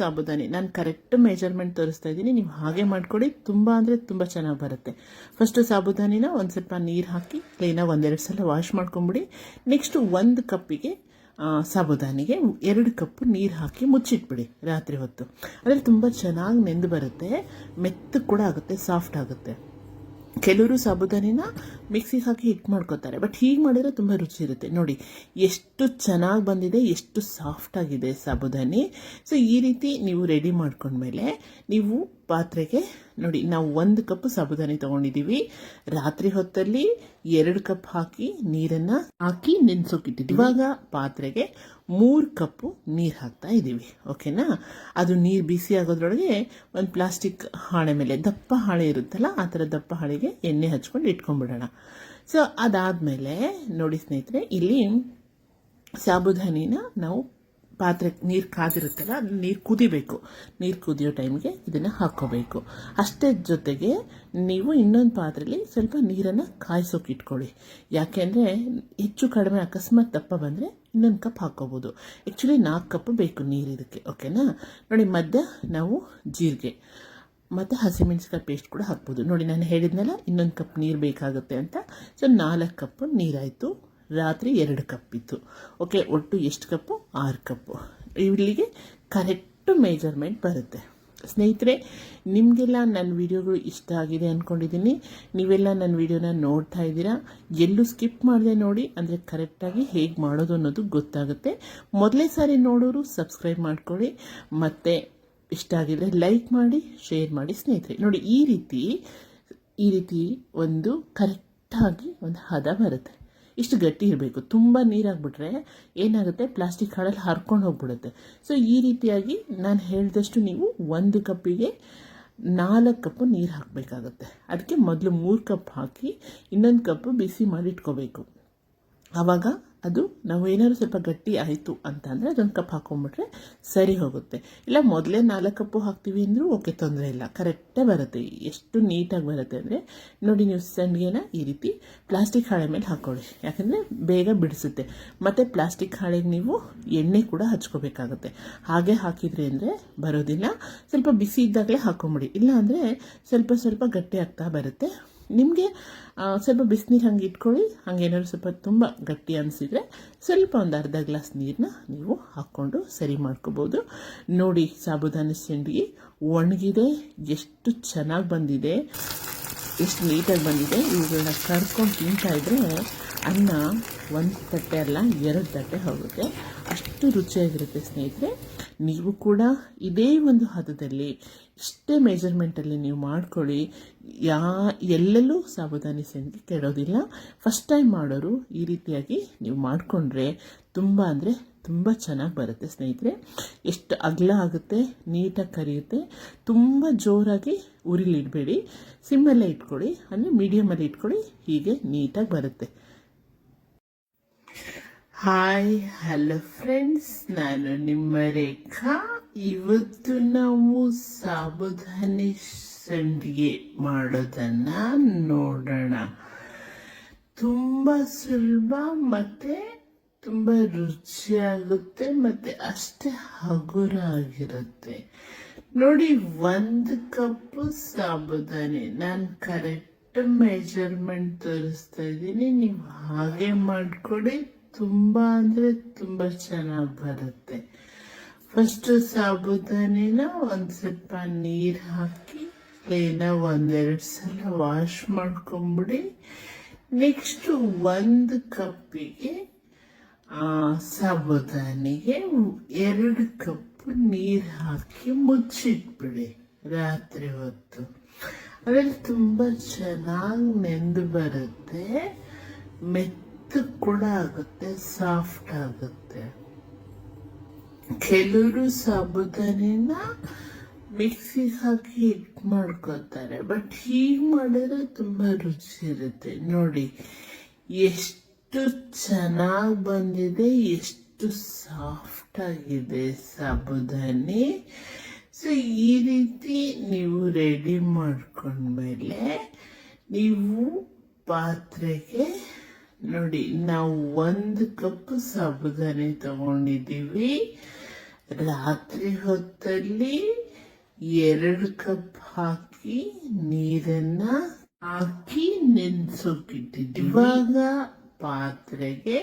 ಸಾಬುದಾನಿ ನಾನು correct measurement ತೋರಿಸ್ತಾ ಇದ್ದೀನಿ. ನೀವು ಹಾಗೆ ಮಾಡ್ಕೊಡಿ. ತುಂಬ ಅಂದರೆ ತುಂಬ ಚೆನ್ನಾಗಿ ಬರುತ್ತೆ. ಫಸ್ಟು ಸಾಬುದಾನಿನ ಒಂದು ಸ್ವಲ್ಪ ನೀರು ಹಾಕಿ ಕ್ಲೀನಾಗಿ ಒಂದೆರಡು ಸಲ ವಾಶ್ ಮಾಡ್ಕೊಂಬಿಡಿ. ನೆಕ್ಸ್ಟು ಒಂದು ಕಪ್ಪಿಗೆ ಸಾಬುದಾನಿಗೆ ಎರಡು ಕಪ್ ನೀರು ಹಾಕಿ ಮುಚ್ಚಿಟ್ಬಿಡಿ ರಾತ್ರಿ ಹೊತ್ತು. ಅದರಲ್ಲಿ ತುಂಬ ಚೆನ್ನಾಗಿ ನೆಂದು ಬರುತ್ತೆ. ಮೆತ್ತಗೆ ಕೂಡ ಆಗುತ್ತೆ ಸಾಫ್ಟ್ ಆಗುತ್ತೆ. ಕೆಲವರು ಸಾಬುದಾನಿನ ಮಿಕ್ಸಿಗೆ ಹಾಕಿ ಹಿಟ್ಟು ಮಾಡ್ಕೋತಾರೆ. ಬಟ್ ಹೀಗೆ ಮಾಡಿದ್ರೆ ತುಂಬ ರುಚಿ ಇರುತ್ತೆ. ನೋಡಿ, ಎಷ್ಟು ಚೆನ್ನಾಗಿ ಬಂದಿದೆ, ಎಷ್ಟು ಸಾಫ್ಟ್ ಆಗಿದೆ ಸಾಬುದಾನಿ ಸೊ ಈ ರೀತಿ ನೀವು ರೆಡಿ ಮಾಡ್ಕೊಂಡ್ಮೇಲೆ ನೀವು ಪಾತ್ರೆಗೆ ನೋಡಿ, ನಾವು ಒಂದು ಕಪ್ ಸಾಬುದಾನಿ ತೊಗೊಂಡಿದ್ದೀವಿ. ರಾತ್ರಿ ಹೊತ್ತಲ್ಲಿ ಎರಡು ಕಪ್ ಹಾಕಿ ನೀರನ್ನು ಹಾಕಿ ನೆನೆಸೋಕಿಟ್ಟಿದ್ದೀವಿ. ಇವಾಗ ಪಾತ್ರೆಗೆ ಮೂರು ಕಪ್ಪು ನೀರು ಹಾಕ್ತಾ ಇದ್ದೀವಿ. ಓಕೆನಾ? ಅದು ನೀರು ಬಿಸಿ ಆಗೋದ್ರೊಳಗೆ ಒಂದು ಪ್ಲಾಸ್ಟಿಕ್ ಹಾಳೆ ಮೇಲೆ, ದಪ್ಪ ಹಾಳೆ ಇರುತ್ತಲ್ಲ, ಆ ಥರ ದಪ್ಪ ಹಾಳೆಗೆ ಎಣ್ಣೆ ಹಚ್ಕೊಂಡು ಇಟ್ಕೊಂಡ್ಬಿಡೋಣ. ಸೊ ಅದಾದಮೇಲೆ ನೋಡಿ ಸ್ನೇಹಿತರೆ, ಇಲ್ಲಿ ಸಾಬುದಾನಿನ ನಾವು ಪಾತ್ರೆ ನೀರು ಕಾದಿರುತ್ತಲ್ಲ ನೀರು ಕುದಿಬೇಕು. ನೀರು ಕುದಿಯೋ ಟೈಮ್ಗೆ ಇದನ್ನು ಹಾಕ್ಕೋಬೇಕು. ಅಷ್ಟೇ ಜೊತೆಗೆ ನೀವು ಇನ್ನೊಂದು ಪಾತ್ರೆಯಲ್ಲಿ ಸ್ವಲ್ಪ ನೀರನ್ನು ಕಾಯಿಸೋಕೆ ಇಟ್ಕೊಳ್ಳಿ. ಯಾಕೆಂದರೆ ಹೆಚ್ಚು ಕಡಿಮೆ ಅಕಸ್ಮಾತ್ ದಪ್ಪ ಬಂದರೆ ಇನ್ನೊಂದು ಕಪ್ ಹಾಕ್ಕೋಬೋದು. ಆ್ಯಕ್ಚುಲಿ ನಾಲ್ಕು ಕಪ್ ಬೇಕು ನೀರು ಇದಕ್ಕೆ ಓಕೆನಾ ನೋಡಿ, ಮಧ್ಯ ನಾವು ಜೀರಿಗೆ ಮತ್ತು ಹಸಿಮೆಣಸಿಕಾಯಿ ಪೇಸ್ಟ್ ಕೂಡ ಹಾಕ್ಬೋದು. ನೋಡಿ, ನಾನು ಹೇಳಿದ್ನಲ್ಲ, ಇನ್ನೊಂದು ಕಪ್ ನೀರು ಬೇಕಾಗುತ್ತೆ ಅಂತ. ಸೊ ನಾಲ್ಕು ಕಪ್ ನೀರಾಯಿತು. ರಾತ್ರಿ ಎರಡು ಇತ್ತು ಓಕೆ, ಒಟ್ಟು ಎಷ್ಟು ಕಪ್ಪು? ಆರು ಕಪ್ಪು. ಇಲ್ಲಿಗೆ ಕರೆಕ್ಟು ಮೇಜರ್ಮೆಂಟ್ ಬರುತ್ತೆ. ಸ್ನೇಹಿತರೆ, ನಿಮಗೆಲ್ಲ ನನ್ನ ವಿಡಿಯೋಗಳು ಇಷ್ಟ ಆಗಿದೆ ಅಂದ್ಕೊಂಡಿದ್ದೀನಿ ನೀವೆಲ್ಲ ನನ್ನ ವಿಡಿಯೋನ ನೋಡ್ತಾ ಇದ್ದೀರಾ? ಎಲ್ಲೂ ಸ್ಕಿಪ್ ಮಾಡದೆ ನೋಡಿ, ಅಂದರೆ ಕರೆಕ್ಟಾಗಿ ಹೇಗೆ ಮಾಡೋದು ಅನ್ನೋದು ಗೊತ್ತಾಗುತ್ತೆ. ಮೊದಲೇ ಸಾರಿ ನೋಡೋರು ಸಬ್ಸ್ಕ್ರೈಬ್ ಮಾಡ್ಕೊಳ್ಳಿ. ಮತ್ತು ಇಷ್ಟ ಆಗಿದ್ರೆ ಲೈಕ್ ಮಾಡಿ ಶೇರ್ ಮಾಡಿ ಸ್ನೇಹಿತರೆ. ನೋಡಿ, ಈ ರೀತಿ ಈ ರೀತಿ ಒಂದು ಕರೆಕ್ಟಾಗಿ ಒಂದು ಹದ ಬರುತ್ತೆ. ಇಷ್ಟು ಗಟ್ಟಿ ಇರಬೇಕು. ತುಂಬ ನೀರಾಗ್ಬಿಟ್ರೆ ಏನಾಗುತ್ತೆ? ಪ್ಲಾಸ್ಟಿಕ್ ಹಾಳಲ್ಲಿ ಹರ್ಕೊಂಡು ಹೋಗ್ಬಿಡುತ್ತೆ. ಸೊ ಈ ರೀತಿಯಾಗಿ ನಾನು ಹೇಳಿದಷ್ಟು ನೀವು ಒಂದು ಕಪ್ಪಿಗೆ ನಾಲ್ಕು ಕಪ್ಪು ನೀರು ಹಾಕಬೇಕಾಗುತ್ತೆ. ಅದಕ್ಕೆ ಮೊದಲು ಮೂರು ಕಪ್ ಹಾಕಿ ಇನ್ನೊಂದು ಕಪ್ಪು ಬಿಸಿ ಮಾಡಿ ಇಟ್ಕೋಬೇಕು. ಆವಾಗ ಅದು ನಾವು ಏನಾದ್ರು ಸ್ವಲ್ಪ ಗಟ್ಟಿ ಆಯಿತು ಅಂತ ಅಂದರೆ ಅದೊಂದು ಕಪ್ ಹಾಕೊಂಡ್ಬಿಟ್ರೆ ಸರಿ ಹೋಗುತ್ತೆ. ಇಲ್ಲ, ಮೊದಲೇ ನಾಲ್ಕು ಕಪ್ಪು ಹಾಕ್ತೀವಿ ಅಂದರೂ ಓಕೆ ತೊಂದರೆ ಇಲ್ಲ. ಕರೆಕ್ಟೇ ಬರುತ್ತೆ. ಎಷ್ಟು ನೀಟಾಗಿ ಬರುತ್ತೆ ಅಂದರೆ ನೋಡಿ ನೀವು ಸಂಡಿಗೆನ ಈ ರೀತಿ ಪ್ಲಾಸ್ಟಿಕ್ ಹಾಳೆ ಮೇಲೆ ಹಾಕ್ಕೊಳ್ಳಿ ಯಾಕಂದರೆ ಬೇಗ ಬಿಡಿಸುತ್ತೆ. ಮತ್ತು ಪ್ಲಾಸ್ಟಿಕ್ ಹಾಳೆಗೆ ನೀವು ಎಣ್ಣೆ ಕೂಡ ಹಚ್ಕೋಬೇಕಾಗುತ್ತೆ. ಹಾಗೆ ಹಾಕಿದರೆ ಅಂದರೆ ಬರೋದಿಲ್ಲ. ಸ್ವಲ್ಪ ಬಿಸಿ ಇದ್ದಾಗಲೇ ಹಾಕೊಂಬಿಡಿ. ಇಲ್ಲ ಅಂದರೆ ಸ್ವಲ್ಪ ಸ್ವಲ್ಪ ಗಟ್ಟಿ ಆಗ್ತಾ ಬರುತ್ತೆ. ನಿಮಗೆ ಸ್ವಲ್ಪ ಬಿಸಿನೀರು ಹಂಗೆ ಇಟ್ಕೊಳ್ಳಿ. ಹಂಗೆ ಏನಾದ್ರು ಸ್ವಲ್ಪ ತುಂಬ ಗಟ್ಟಿ ಅನಿಸಿದರೆ ಸ್ವಲ್ಪ ಒಂದು ಅರ್ಧ ಗ್ಲಾಸ್ ನೀರನ್ನ ನೀವು ಹಾಕ್ಕೊಂಡು ಸರಿ ಮಾಡ್ಕೋಬೋದು. ನೋಡಿ ಸಾಬುದಾನಿ ಸಂಡಿಗೆ ಒಣಗಿದೆ, ಎಷ್ಟು ಚೆನ್ನಾಗಿ ಬಂದಿದೆ. ಎಷ್ಟು ನೀಟಾಗಿ ಬಂದಿದೆ. ಇವುಗಳನ್ನ ಕರ್ಕೊಂಡು ತಿಂತಾ ಇದ್ರೆ ಅನ್ನ ಒಂದು ತಟ್ಟೆ ಅಲ್ಲ, ಎರಡು ತಟ್ಟೆ ಹೋಗುತ್ತೆ. ಅಷ್ಟು ರುಚಿಯಾಗಿರುತ್ತೆ ಸ್ನೇಹಿತರೆ. ನೀವು ಕೂಡ ಇದೇ ಒಂದು ಹದದಲ್ಲಿ ಇಷ್ಟೇ ಮೆಜರ್ಮೆಂಟಲ್ಲಿ ನೀವು ಮಾಡ್ಕೊಳ್ಳಿ. ಯಾ, ಎಲ್ಲೆಲ್ಲೂ ಸಾಬುದಾನಿ ಸಂಡಿಗೆ ಕೆಡೋದಿಲ್ಲ. ಫಸ್ಟ್ ಟೈಮ್ ಮಾಡೋರು ಈ ರೀತಿಯಾಗಿ ನೀವು ಮಾಡಿಕೊಂಡ್ರೆ ತುಂಬ ಅಂದರೆ ತುಂಬ ಚೆನ್ನಾಗಿ ಬರುತ್ತೆ ಸ್ನೇಹಿತರೆ. ಎಷ್ಟು ಅಗಲ ಆಗುತ್ತೆ, ನೀಟಾಗಿ ಕರಿಯುತ್ತೆ, ತುಂಬ ಜೋರಾಗಿ ಉರಿಲಿಡಬೇಡಿ. ಸಿಮ್ಮಲ್ಲೇ ಇಟ್ಕೊಳ್ಳಿ, ಅಂದರೆ ಮೀಡಿಯಮಲ್ಲಿ ಇಟ್ಕೊಳ್ಳಿ, ಹೀಗೆ ನೀಟಾಗಿ ಬರುತ್ತೆ. ಹಾಯ್ ಹಲೋ ಫ್ರೆಂಡ್ಸ್ ನಾನು ನಿಮ್ಮ ರೇಖಾ. ಇವತ್ತು ನಾವು ಸಾಬುದಾನಿ ಸಂಡಿಗೆ ಮಾಡೋದನ್ನ ನೋಡೋಣ. ತುಂಬ ಸುಲಭ ಮತ್ತೆ ತುಂಬ ರುಚಿಯಾಗುತ್ತೆ ಮತ್ತೆ ಅಷ್ಟೇ ಹಗುರ ಆಗಿರುತ್ತೆ ನೋಡಿ, ಒಂದು ಕಪ್ಪು ಸಾಬುದಾನಿ. ನಾನು ಕರೆಕ್ಟ್ ಮೆಜರ್ಮೆಂಟ್ ತೋರಿಸ್ತಾ ಇದ್ದೀನಿ. ನೀವು ಹಾಗೆ ಮಾಡ್ಕೊಡಿ. ತುಂಬ ಅಂದರೆ ತುಂಬ ಚೆನ್ನಾಗಿ ಬರುತ್ತೆ. ಫಸ್ಟ್ ಸಾಬುದಾನಿನ ಒಂದು ಸ್ವಲ್ಪ ನೀರು ಹಾಕಿ ಕ್ಲೀನಾಗಿ ಒಂದೆರಡು ಸಲ ವಾಶ್ ಮಾಡ್ಕೊಂಬಿಡಿ. ನೆಕ್ಸ್ಟು ಒಂದು ಕಪ್ಪಿಗೆ ಸಾಬುದಾನಿಗೆ ಎರಡು ಕಪ್ ನೀರು ಹಾಕಿ ಮುಚ್ಚಿಟ್ಬಿಡಿ ರಾತ್ರಿ ಹೊತ್ತು. ಅದರಲ್ಲಿ ತುಂಬ ಚೆನ್ನಾಗಿ ನೆಂದು ಬರುತ್ತೆ. ಮೆತ್ತ ಕೂಡ ಆಗುತ್ತೆ, ಸಾಫ್ಟ್ ಆಗುತ್ತೆ. ಕೆಲವರು ಸಾಬುದಾನಿನ ಮಿಕ್ಸಿ ಹಾಕಿ ಹಿಟ್ ಮಾಡ್ಕೋತಾರೆ ಬಟ್ ಹೀಗೆ ಮಾಡಿದ್ರೆ ತುಂಬ ರುಚಿ ಇರುತ್ತೆ. ನೋಡಿ, ಎಷ್ಟು ಚೆನ್ನಾಗಿ ಬಂದಿದೆ, ಎಷ್ಟು ಸಾಫ್ಟ್ ಆಗಿದೆ ಸಾಬುದಾನಿ ಸೊ ಈ ರೀತಿ ನೀವು ರೆಡಿ ಮಾಡ್ಕೊಂಡ್ಮೇಲೆ ನೀವು ಪಾತ್ರೆಗೆ ನೋಡಿ, ನಾವು ಒಂದು ಕಪ್ ಸಾಬುದಾನೆ ತಗೊಂಡಿದ್ದೀವಿ. ರಾತ್ರಿ ಹೊತ್ತಲ್ಲಿ ಎರಡು ಕಪ್ ಹಾಕಿ ನೀರನ್ನ ಹಾಕಿ ನೆನ್ಸೋಕಿಟ್ಟಿದ್ದು ಇವಾಗ ಪಾತ್ರೆಗೆ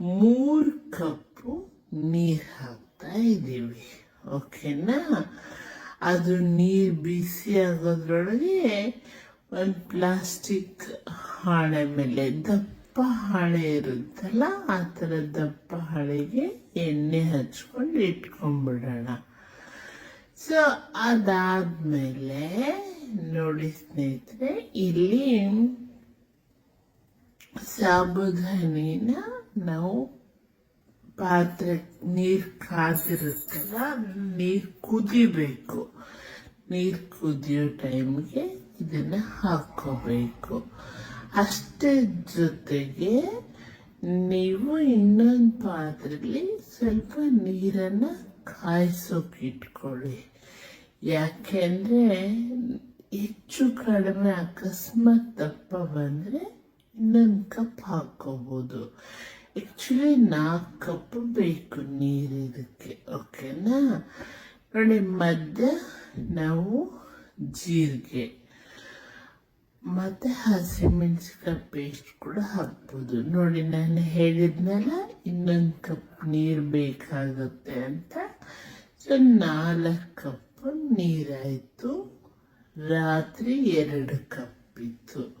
ಮೂರು ಕಪ್ಪು ನೀರು ಹಾಕ್ತಾ ಇದ್ದೀವಿ. ಓಕೆನಾ? ಅದು ನೀರು ಬಿಸಿ ಆಗೋದ್ರೊಳಗೆ ಒಂದು ಪ್ಲಾಸ್ಟಿಕ್ ಹಾಳೆ ಮೇಲೆ ದಪ್ಪ ಹಾಳೆ ಇರುತ್ತಲ್ಲ, ಆ ಥರ ದಪ್ಪ ಎಣ್ಣೆ ಹಚ್ಕೊಂಡು ಇಟ್ಕೊಂಡ್ಬಿಡೋಣ. ಸೊ ಅದಾದಮೇಲೆ ನೋಡಿ ಸ್ನೇಹಿತರೆ, ಇಲ್ಲಿ ಸಾಬುದಾನಿನ ನಾವು ಪಾತ್ರೆ, ನೀರು ಕಾದಿರುತ್ತಲ್ಲ ನೀರು ಕುದಿಬೇಕು. ನೀರು ಕುದಿಯೋ ಟೈಮ್ಗೆ ಇದನ್ನು ಹಾಕೋಬೇಕು ಅಷ್ಟೇ ಜೊತೆಗೆ ನೀವು ಇನ್ನೊಂದು ಪಾತ್ರೆಯಲ್ಲಿ ಸ್ವಲ್ಪ ನೀರನ್ನ ಕಾಯಿಸೋಕೆ ಇಟ್ಕೊಳ್ಳಿ ಯಾಕೆಂದ್ರೆ ಹೆಚ್ಚು ಕಡಿಮೆ ಅಕಸ್ಮಾತ್ ದಪ್ಪ ಬಂದರೆ ಇನ್ನೊಂದು ಕಪ್ ಹಾಕೋಬಹುದು ಆ್ಯಕ್ಚುಲಿ ನಾಲ್ಕು ಕಪ್ ಬೇಕು ನೀರು ಇದಕ್ಕೆ ಓಕೆನಾ ನೋಡಿ, ಮಧ್ಯ ನಾವು ಜೀರಿಗೆ. ಮತ್ತೆ ಹಸಿಮೆಣಸಿನಕಾಯಿ ಪೇಸ್ಟ್ ಕೂಡ ಹಾಕ್ಬೋದು. ನೋಡಿ, ನಾನು ಹೇಳಿದ್ನಲ್ಲ, ಇನ್ನೊಂದು ಕಪ್ ನೀರು ಬೇಕಾಗುತ್ತೆ ಅಂತ. ಸೊ, ನಾಲ್ಕು ಕಪ್ ನೀರಾಯಿತು. ರಾತ್ರಿ ಎರಡು ಕಪ್ ಇತ್ತು.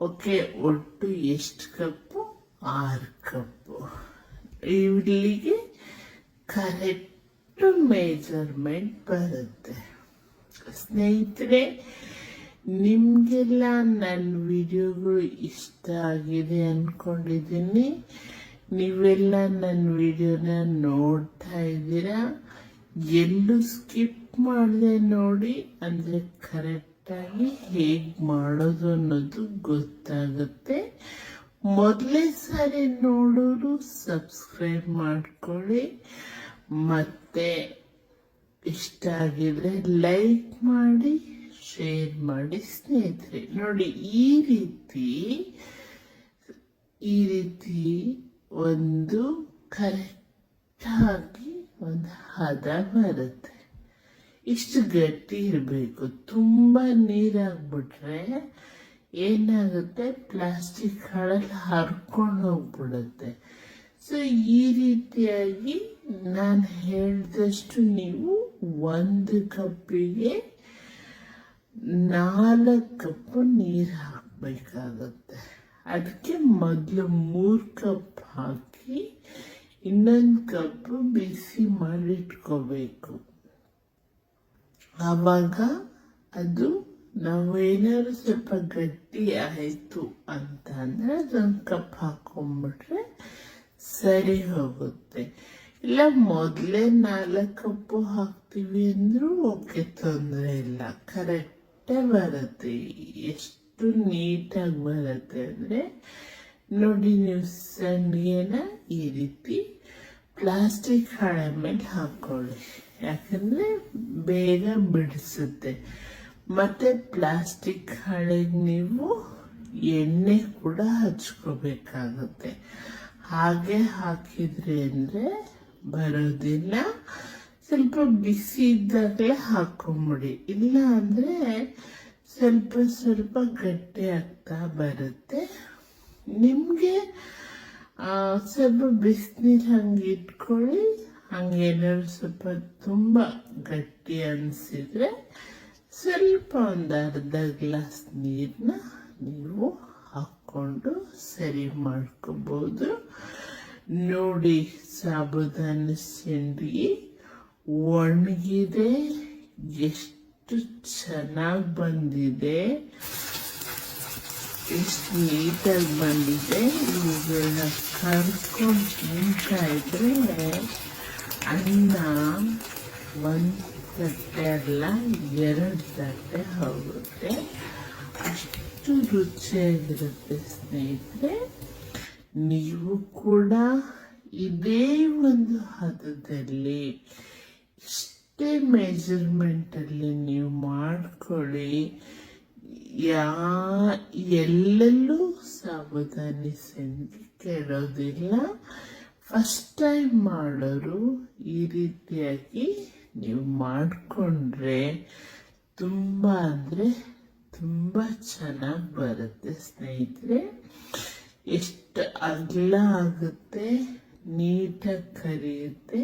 ಓಕೆ, ಒಟ್ಟು ಎಷ್ಟು ಕಪ್ಪು ಆರು ಕಪ್ಪು ಇಲ್ಲಿಗೆ ಕರೆಕ್ಟ್ ಮೆಜರ್ಮೆಂಟ್ ಬರುತ್ತೆ. ಸ್ನೇಹಿತರೆ ನಿಮಗೆಲ್ಲ ನನ್ನ ವಿಡಿಯೋಗಳು ಇಷ್ಟ ಆಗಿದೆ ಅಂದ್ಕೊಂಡಿದ್ದೀನಿ ನೀವೆಲ್ಲ ನನ್ನ ವಿಡಿಯೋನ ನೋಡ್ತಾ ಇದ್ದೀರಾ? ಎಲ್ಲೂ ಸ್ಕಿಪ್ ಮಾಡದೆ ನೋಡಿ, ಅಂದರೆ ಕರೆಕ್ಟಾಗಿ ಹೇಗೆ ಮಾಡೋದು ಅನ್ನೋದು ಗೊತ್ತಾಗುತ್ತೆ. ಮೊದಲೇ ಸಾರಿ ನೋಡೋರು ಸಬ್ಸ್ಕ್ರೈಬ್ ಮಾಡ್ಕೊಳ್ಳಿ. ಮತ್ತೆ ಇಷ್ಟ ಆಗಿದ್ರೆ ಲೈಕ್ ಮಾಡಿ. ಶೇರ್ ಮಾಡಿ ಸ್ನೇಹಿತರೆ. ನೋಡಿ, ಈ ರೀತಿ ಈ ರೀತಿ ಒಂದು ಕರೆಕ್ಟಾಗಿ ಒಂದು ಹದ ಬರುತ್ತೆ. ಇಷ್ಟು ಗಟ್ಟಿ ಇರಬೇಕು. ತುಂಬ ನೀರಾಗ್ಬಿಟ್ರೆ ಏನಾಗುತ್ತೆ? ಪ್ಲಾಸ್ಟಿಕ್ ಹಳಲ್ಲಿ ಹರ್ಕೊಂಡು ಹೋಗ್ಬಿಡುತ್ತೆ. ಸೊ ಈ ರೀತಿಯಾಗಿ ನಾನು ಹೇಳಿದಷ್ಟು ನೀವು ಒಂದು ಕಪ್ಪಿಗೆ ನಾಲ್ಕು ಕಪ್ ನೀರು ಹಾಕಬೇಕಾಗತ್ತೆ. ಅದಕ್ಕೆ ಮೊದಲು ಮೂರು ಕಪ್ ಹಾಕಿ ಇನ್ನೊಂದು ಕಪ್ ಬಿಸಿ ಮಾಡಿಟ್ಕೋಬೇಕು. ಆವಾಗ ಅದು ನಾವು ಸ್ವಲ್ಪ ಗಟ್ಟಿ ಆಯಿತು ಅಂತ ಅಂದರೆ ಅದೊಂದು ಕಪ್ ಹಾಕೊಂಡ್ಬಿಟ್ರೆ ಸರಿ ಹೋಗುತ್ತೆ. ಇಲ್ಲ, ಮೊದಲೇ ನಾಲ್ಕು ಕಪ್ಪು ಹಾಕ್ತೀವಿ ಅಂದರೂ ಓಕೆ, ತೊಂದರೆ ಇಲ್ಲ. ಕರೆಕ್ಟೇ ಬರುತ್ತೆ. ಎಷ್ಟು ನೀಟಾಗಿ ಬರುತ್ತೆ ಅಂದರೆ ನೋಡಿ ನೀವು ಸಂಡಿಗೆನ ಈ ರೀತಿ ಪ್ಲಾಸ್ಟಿಕ್ ಹಾಳೆ ಮೇಲೆ ಹಾಕ್ಕೊಳ್ಳಿ ಯಾಕಂದರೆ ಬೇಗ ಬಿಡಿಸುತ್ತೆ. ಮತ್ತು ಪ್ಲಾಸ್ಟಿಕ್ ಹಾಳೆಗೆ ನೀವು ಎಣ್ಣೆ ಕೂಡ ಹಚ್ಕೋಬೇಕಾಗುತ್ತೆ. ಹಾಗೆ ಹಾಕಿದ್ರಿ ಅಂದರೆ ಬರೋದಿಲ್ಲ. ಸ್ವಲ್ಪ ಬಿಸಿ ಇದ್ದಾಗಲೇ ಹಾಕೊಂಬಿಡಿ ಇಲ್ಲ ಅಂದರೆ ಸ್ವಲ್ಪ ಸ್ವಲ್ಪ ಗಟ್ಟಿ ಆಗ್ತಾ ಬರುತ್ತೆ. ನಿಮಗೆ ಸ್ವಲ್ಪ ಬಿಸಿನೀರು ಹಂಗೆ ಇಟ್ಕೊಳ್ಳಿ. ಹಂಗೇನಾದ್ರು ಸ್ವಲ್ಪ ತುಂಬ ಗಟ್ಟಿ ಅನಿಸಿದ್ರೆ ಸ್ವಲ್ಪ ಒಂದು ಅರ್ಧ ಗ್ಲಾಸ್ ನೀರನ್ನ ನೀವು ಹಾಕ್ಕೊಂಡು ಸರಿ ಮಾಡ್ಕೋಬೋದು. ನೋಡಿ ಸಾಬುದಾನ ಸಂಡಿಗೆ ಒಣಗಿದೆ, ಎಷ್ಟು ಚೆನ್ನಾಗಿ ಬಂದಿದೆ, ಎಷ್ಟು ನೀಟಾಗಿ ಬಂದಿದೆ ಇವುಗಳನ್ನ ಕರ್ಕೊಂಡು ತಿಂತಾ ಇದ್ರೆ ಅನ್ನ ಒಂದು ತಟ್ಟೆ ಅಲ್ಲ, ಎರಡು ತಟ್ಟೆ ಹೋಗುತ್ತೆ. ಅಷ್ಟು ರುಚಿಯಾಗಿರುತ್ತೆ ಸ್ನೇಹಿತರೆ. ನೀವು ಕೂಡ ಇದೇ ಒಂದು ಹದದಲ್ಲಿ ಇಷ್ಟೇ ಮೆಜರ್ಮೆಂಟಲ್ಲಿ ನೀವು ಮಾಡ್ಕೊಳ್ಳಿ. ಯಾ, ಎಲ್ಲೆಲ್ಲೂ ಸಾವಧಾನಿ ಕೇಳೋದಿಲ್ಲ ಫಸ್ಟ್ ಟೈಮ್ ಮಾಡೋರು ಈ ರೀತಿಯಾಗಿ ನೀವು ಮಾಡಿಕೊಂಡ್ರೆ ತುಂಬ ಅಂದರೆ ತುಂಬ ಚೆನ್ನಾಗಿ ಬರುತ್ತೆ ಸ್ನೇಹಿತರೆ. ಎಷ್ಟು ಅಗಲ ಆಗುತ್ತೆ, ನೀಟಾಗಿ ಕರಿಯುತ್ತೆ.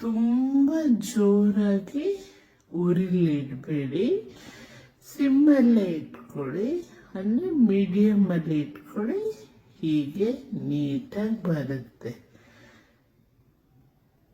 ತುಂಬ ಜೋರಾಗಿ ಉರಿಲಿಡಬೇಡಿ ಸಿಮ್ಮಲ್ಲೇ ಇಟ್ಕೊಳ್ಳಿ. ಅಂದರೆ ಮೀಡಿಯಮಲ್ಲಿ ಇಟ್ಕೊಳ್ಳಿ. ಹೀಗೆ ನೀಟಾಗಿ ಬರುತ್ತೆ.